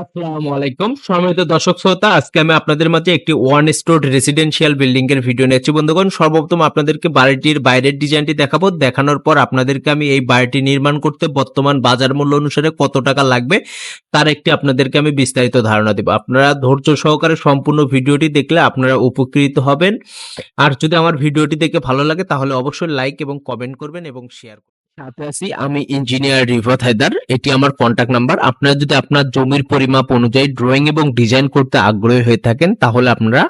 আসসালামু আলাইকুম। সম্মানিত দর্শক শ্রোতা, আজকে আমি আপনাদের মাঝে একটি ওয়ান স্টোর রেসিডেন্সিয়াল বিল্ডিং এর ভিডিও নিয়েছি বন্ধুগণ, সর্বপ্রথম আপনাদেরকে বাড়িটির বাইরের ডিজাইনটি দেখাবো। দেখানোর পর আপনাদেরকে আমি এই বাড়িটি নির্মাণ করতে বর্তমান বাজার মূল্য অনুসারে কত টাকা লাগবে, তার একটি আপনাদেরকে আমি বিস্তারিত ধারণা দেব। আপনারা ধৈর্য সহকারে সম্পূর্ণ ভিডিওটি দেখলে আপনারা উপকৃত হবেন। আর যদি আমার ভিডিওটি দেখে ভালো লাগে, তাহলে অবশ্যই লাইক এবং কমেন্ট করবেন এবং শেয়ার সাথে আছি আমি ইঞ্জিনিয়ার রিফাত হায়দার। এটি আমার কন্টাক্ট নাম্বার আপনারা যদি আপনার জমির পরিমাপ অনুযায়ী ড্রয়িং এবং ডিজাইন করতে আগ্রহী হয়ে থাকেন, তাহলে আপনারা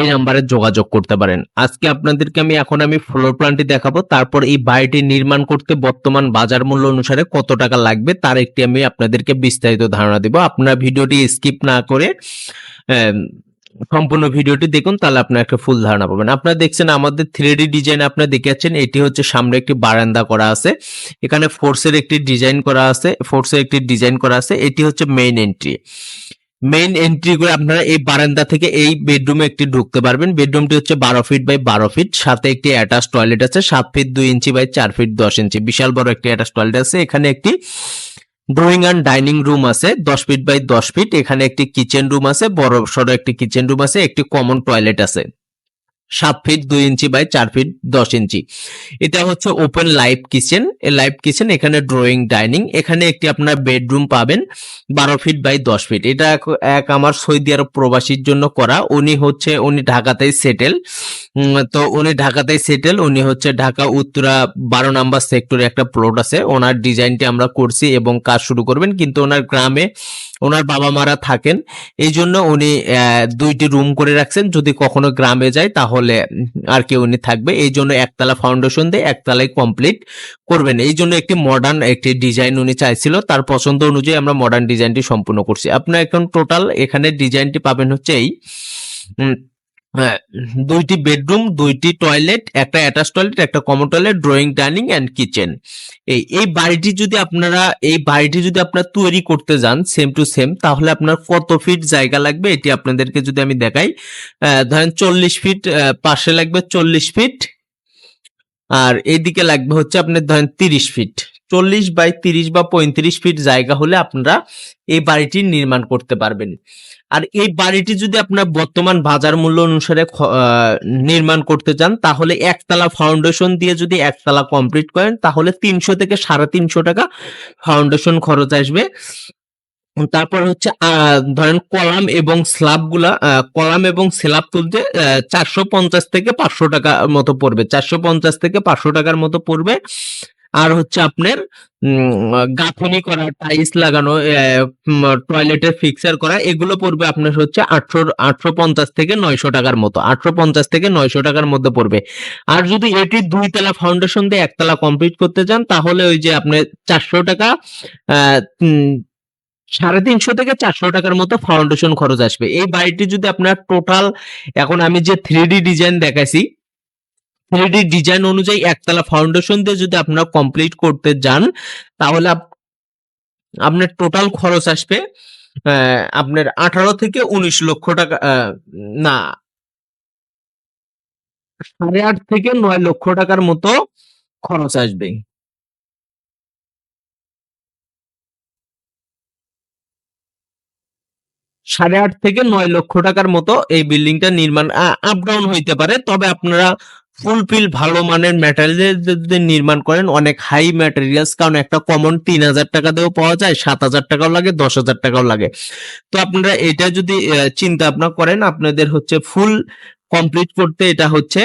এই নাম্বারে যোগাযোগ করতে পারেন। আজকে আপনাদেরকে আমি, এখন আমি ফ্লোর প্ল্যানটি দেখাবো। তারপর এই বাড়িটি নির্মাণ করতে বর্তমান বাজার মূল্য অনুসারে কত টাকা লাগবে, তার একটি আমি আপনাদেরকে বিস্তারিত ধারণা দেব। আপনারা ভিডিওটি স্কিপ না করে সম্পূর্ণ ভিডিওটি দেখুন, তাহলে আপনার একটা ফুল ধারণা পাবেন। আপনারা দেখছেন আমাদের থ্রি ডিজাইন আপনারা দেখে যাচ্ছেন এটি হচ্ছে সামনে একটি বারান্দা করা আছে। এখানে ফোর্সের একটি ডিজাইন করা আছে ফোর্সের একটি ডিজাইন করা আছে, এটি হচ্ছে মেইন এন্ট্রি মেইন এন্ট্রি করে আপনারা এই বারান্দা থেকে এই বেডরুমে একটি ঢুকতে পারবেন। বেডরুমটি হচ্ছে বারো ফিট বাই বারো ফিট সাথে একটি অ্যাটাচ টয়লেট আছে, সাত ফিট দুই ইঞ্চি বাই চার ফিট দশ ইঞ্চি বিশাল বড় একটি অ্যাটাচ টয়লেট আছে। এখানে একটি ড্রয়িং অ্যান্ড ডাইনিং রুম আছে, দশ ফিট বাই দশ ফিট এখানে একটি কিচেন রুম আছে, বড় সড়ো একটি কিচেন রুম আছে, একটি কমন টয়লেট আছে। সাত ফিট দুই ইঞ্চি বাই চার ফিট দশ ইঞ্চি এটা হচ্ছে ওপেন লাইভ কিচেন এই লাইভ কিচেন এখানে ড্রয়িং ডাইনিং এখানে একটি আপনার বেডরুম পাবেন বারো ফিট বাই দশ ফিট এটা এক আমার সৌদি আরব প্রবাসীর জন্য করা। উনি হচ্ছে, উনি ঢাকাতেই সেটেল তো উনি ঢাকাতেই সেটেল উনি হচ্ছে ঢাকা উত্তরা বারো নাম্বার সেক্টরে একটা প্লট আছে। ওনার ডিজাইনটি আমরা করছি এবং কাজ শুরু করবেন। কিন্তু ওনার গ্রামে ওনার বাবা মারা থাকেন। এই জন্য উনি দুইটি রুম করে রাখছেন। যদি কখনো গ্রামে যায় তাহলে উম, আর কেউ উনি থাকবে। এই জন্য একতলা ফাউন্ডেশন দিয়ে একতলায় কমপ্লিট করবেন। এই জন্য একটি মডার্ন একটি ডিজাইন উনি চাইছিল। তার পছন্দ অনুযায়ী আমরা মডার্ন ডিজাইনটি সম্পূর্ণ করছি। আপনার এখন টোটাল এখানে ডিজাইনটি পাবেন হচ্ছে এই দুইটি বেডরুম দুইটি টয়লেট একটা অ্যাটাচ টয়লেট একটা common toilet drawing dining and kitchen এই এই বাড়িটি যদি আপনারা, এই বাড়িটি যদি আপনারা তৈরি করতে যান সেম টু সেম তাহলে আপনার কত ফিট জায়গা লাগবে? এটি আপনাদেরকে যদি আমি দেখাই ধরেন চল্লিশ ফিট পাশে লাগবে চল্লিশ ফিট আর এইদিকে লাগবে হচ্ছে আপনার ধরেন তিরিশ ফিট চল্লিশ বাই তিরিশ বা পঁয়ত্রিশ ফিট জায়গা হলে আপনারা এই বাড়িটি নির্মাণ করতে পারবেন। আর এই বাড়িটি যদি আপনার বর্তমান বাজার মূল্য অনুসারে নির্মাণ করতে চান, তাহলে একতলা ফাউন্ডেশন দিয়ে যদি একতলা কমপ্লিট করেন, তাহলে তিনশো থেকে সাড়ে তিনশো টাকা ফাউন্ডেশন খরচ আসবে। তারপর হচ্ছে ধরেন কলাম এবং স্ল্যাবগুলা কলাম এবং স্ল্যাব তুলতে চারশো পঞ্চাশ থেকে পাঁচশো টাকার মতো পড়বে। চারশো পঞ্চাশ থেকে পাঁচশো টাকার মতো পড়বে। আর হচ্ছে আপনার গাঁথনি করা টাইলস লাগানো টয়লেটের ফিক্সার করা, এগুলো পড়বে আপনার হচ্ছে আটশো আটশো পঞ্চাশ থেকে নয়শো টাকার মতো আটশো পঞ্চাশ থেকে নয়শো টাকার মধ্যে পড়বে। আর যদি এটি দুই তলা ফাউন্ডেশন দিয়ে একতলা কমপ্লিট করতে চান, তাহলে ওই যে আপনি চারশো টাকা সাড়ে তিনশো থেকে চারশো টাকার মতো ফাউন্ডেশন খরচ আসবে। এই বাড়িটি যদি আপনার টোটাল এখন আমি যে থ্রি ডিজাইন দেখাইছি থ্রি ডি ডিজাইন অনুযায়ী একতলা ফাউন্ডেশন দিয়ে যদি আপনারা কমপ্লিট করতে যান, তাহলে আপ- আপনার টোটাল খরচ আসবে আপনার আঠারো থেকে উনিশ লক্ষ টাকা না, সাড়ে আট থেকে নয় লক্ষ টাকার মতো খরচ আসবে। সাড়ে আট থেকে নয় লক্ষ টাকার মতো এই বিল্ডিংটা নির্মাণ আপ ডাউন হইতে পারে। তবে আপনারা ফুলফিল ভালো মানের ম্যাটেরিয়াল যদি নির্মাণ করেন, অনেক হাই ম্যাটেরিয়ালস কারণ একটা কমন তিন হাজার টাকা দিয়েও পাওয়া যায়, সাত হাজার টাকাও লাগে, দশ হাজার টাকাও লাগে। তো আপনারা এটা যদি চিন্তা ভাবনা করেন, আপনাদের হচ্ছে ফুল কমপ্লিট করতে এটা হচ্ছে,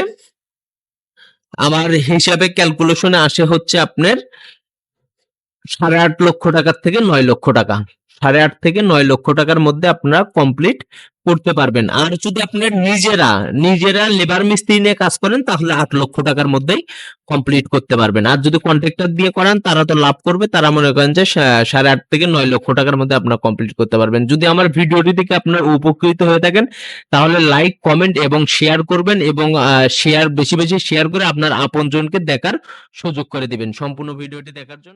আমার হিসাবে ক্যালকুলেশনে আসে হচ্ছে আপনার সাড়ে আট লক্ষ টাকার থেকে নয় লক্ষ টাকা। সাড়ে আট থেকে নয় লক্ষ টাকার মধ্যে আপনারা কমপ্লিট করতে পারবেন। আর যদি আপনার নিজেরা নিজেরা লেবার মিস্ত্রি নিয়ে কাজ করেন, তাহলে আট লক্ষ টাকার মধ্যেই কমপ্লিট করতে পারবেন। আর যদি কন্ট্রাক্টর দিয়ে করান, তারা তো লাভ করবে। তারা মনে করেন যে সাড়ে আট থেকে নয় লক্ষ টাকার মধ্যে আপনারা কমপ্লিট করতে পারবেন। যদি আমার ভিডিওটি থেকে আপনার উপকৃত হয়ে থাকেন, তাহলে লাইক কমেন্ট এবং শেয়ার করবেন এবং শেয়ার বেশি বেশি শেয়ার করে আপনার আপনজনকে দেখার সুযোগ করে দিবেন। সম্পূর্ণ ভিডিওটি দেখার জন্য